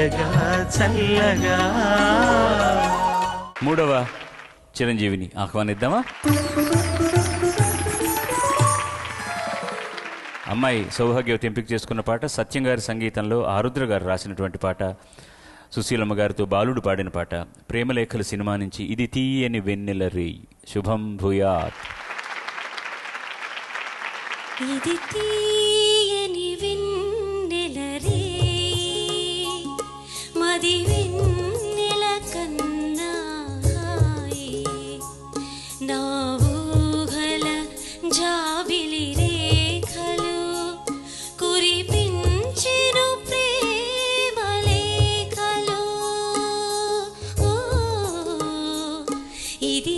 చల్లగా. మూడవ చిరంజీవిని ఆహ్వానిద్దామా? అమ్మాయి సౌభాగ్యవతి ఎంపిక చేసుకున్న పాట సత్యం గారి సంగీతంలో ఆరుద్ర గారు రాసినటువంటి పాట సుశీలమ్మ గారితో బాలుడు పాడిన పాట ప్రేమలేఖలు సినిమా నుంచి ఇది తీయని వెన్నెల రేయ్. శుభం భూయాత్. ఇది తీయని వెన్నెల నా జాబిలి రేఖలు కురిపించెను ప్రేమ లేఖలు ఇది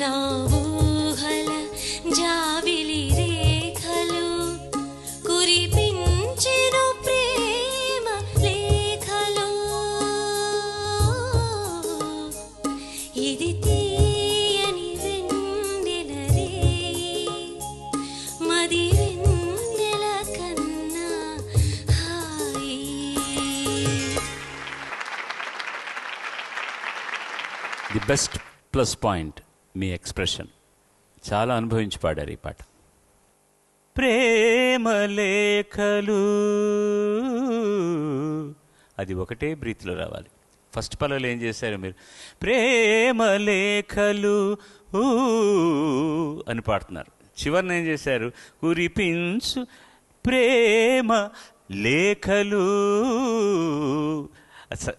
నా ఊహల జాబిలి రేఖలు కురిపించెను ప్రేమ లేఖలు. ఇది తీయని వెన్నెల రే మది వెన్నెల కన్నా హాయి. ది బెస్ట్ ప్లస్ పాయింట్ మీ ఎక్స్ప్రెషన్. చాలా అనుభవించి పాడారు ఈ పాట. ప్రేమ లేఖలు. అది ఒకటే బ్రీత్లో రావాలి. ఫస్ట్ పల్లెలు ఏం చేశారు మీరు? ప్రేమ లేఖలు. ఊ. అని పాడుతున్నారు. చివరిని ఏం చేశారు? కురిపించు ప్రేమ లేఖలు.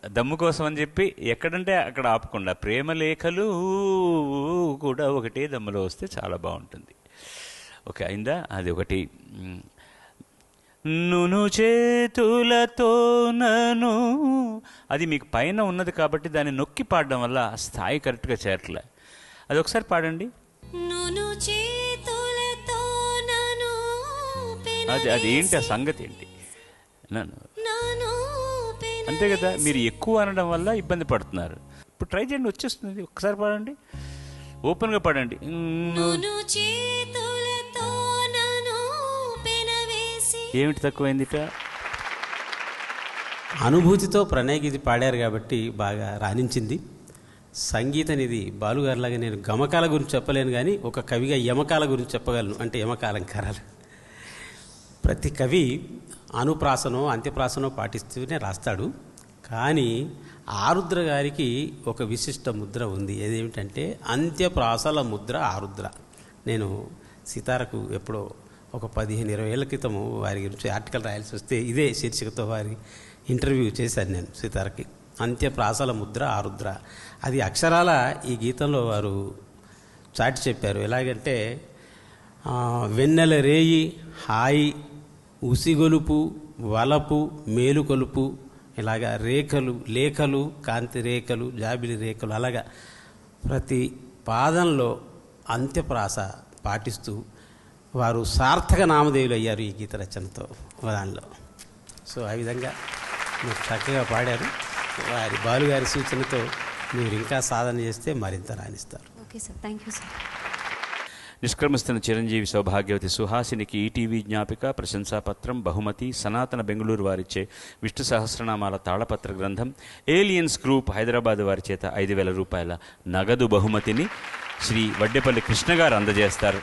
దమ్ము కోసం అని చెప్పి ఎక్కడంటే అక్కడ ఆపకుండా ప్రేమ లేఖలు కూడా ఒకటే దమ్ములో వస్తే చాలా బాగుంటుంది. ఓకే అయిందా? అది ఒకటి. నును చేతులతో నను. అది మీకు పైన ఉన్నది కాబట్టి దాన్ని నొక్కి పాడడం వల్ల స్థాయి కరెక్ట్గా చేరట్లే. అది ఒకసారి పాడండి. అది అది ఏంటి? ఆ సంగతి ఏంటి? నన్ను అంతే కదా మీరు ఎక్కువ అనడం వల్ల ఇబ్బంది పడుతున్నారు. ఇప్పుడు ట్రై చేయండి వచ్చేస్తుంది. ఒక్కసారి పాడండి. ఓపెన్గా పాడండి. ను- నును చేతులతో నన్ను పెనవేసి ఏమిటి తక్కువైందిట? అనుభూతితో ప్రణయ గీతి పాడారు కాబట్టి బాగా రాణించింది. సంగీత నిధి బాలుగారిలాగా నేను గమకాల గురించి చెప్పలేను కానీ ఒక కవిగా యమకాల గురించి చెప్పగలను. అంటే యమకాలంకారాలు. ప్రతి కవి అనుప్రాసనో అంత్యప్రాసనో పాటిస్తూనే రాస్తాడు. కానీ ఆరుద్ర గారికి ఒక విశిష్ట ముద్ర ఉంది. అదేమిటంటే అంత్యప్రాసల ముద్ర ఆరుద్ర. నేను సీతారకు ఎప్పుడో ఒక పదిహేను ఇరవై ఏళ్ళ క్రితము వారి గురించి ఆర్టికల్ రాయాల్సి వస్తే ఇదే శీర్షికతో వారి ఇంటర్వ్యూ చేశాను నేను సీతారకి. అంత్యప్రాసల ముద్ర ఆరుద్ర. అది అక్షరాల ఈ గీతంలో వారు చాటి చెప్పారు. ఎలాగంటే వెన్నెల రేయి హాయి ఉసిగొలుపు వలపు మేలుకొలుపు ఇలాగా రేఖలు లేఖలు కాంతి రేఖలు జాబిలి రేఖలు అలాగా ప్రతి పాదంలో అంత్యప్రాస పాటిస్తూ వారు సార్థక నామదేవులు అయ్యారు ఈ గీత రచనతో దానిలో. సో ఆ విధంగా మీరు చక్కగా పాడారు. వారి బాలుగారి సూచనతో మీరు ఇంకా సాధన చేస్తే మరింత రాణిస్తారు. Okay sir. Thank you sir. నిష్క్రమిస్తున్న చిరంజీవి సౌభాగ్యవతి సుహాసినికి ఈటీవీ జ్ఞాపిక ప్రశంసాపత్రం బహుమతి సనాతన బెంగళూరు వారిచ్చే విష్ణు సహస్రనామాల తాళపత్ర గ్రంథం ఏలియన్స్ గ్రూప్ హైదరాబాద్ వారి చేత ఐదు వేల రూపాయల నగదు బహుమతిని శ్రీ వడ్డేపల్లి కృష్ణ గారు అందజేస్తారు.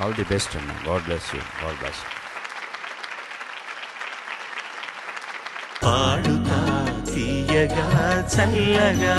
ఆల్ ది బెస్ట్ అన్న. God bless you god bless Paduta Theeyaga చల్లగా.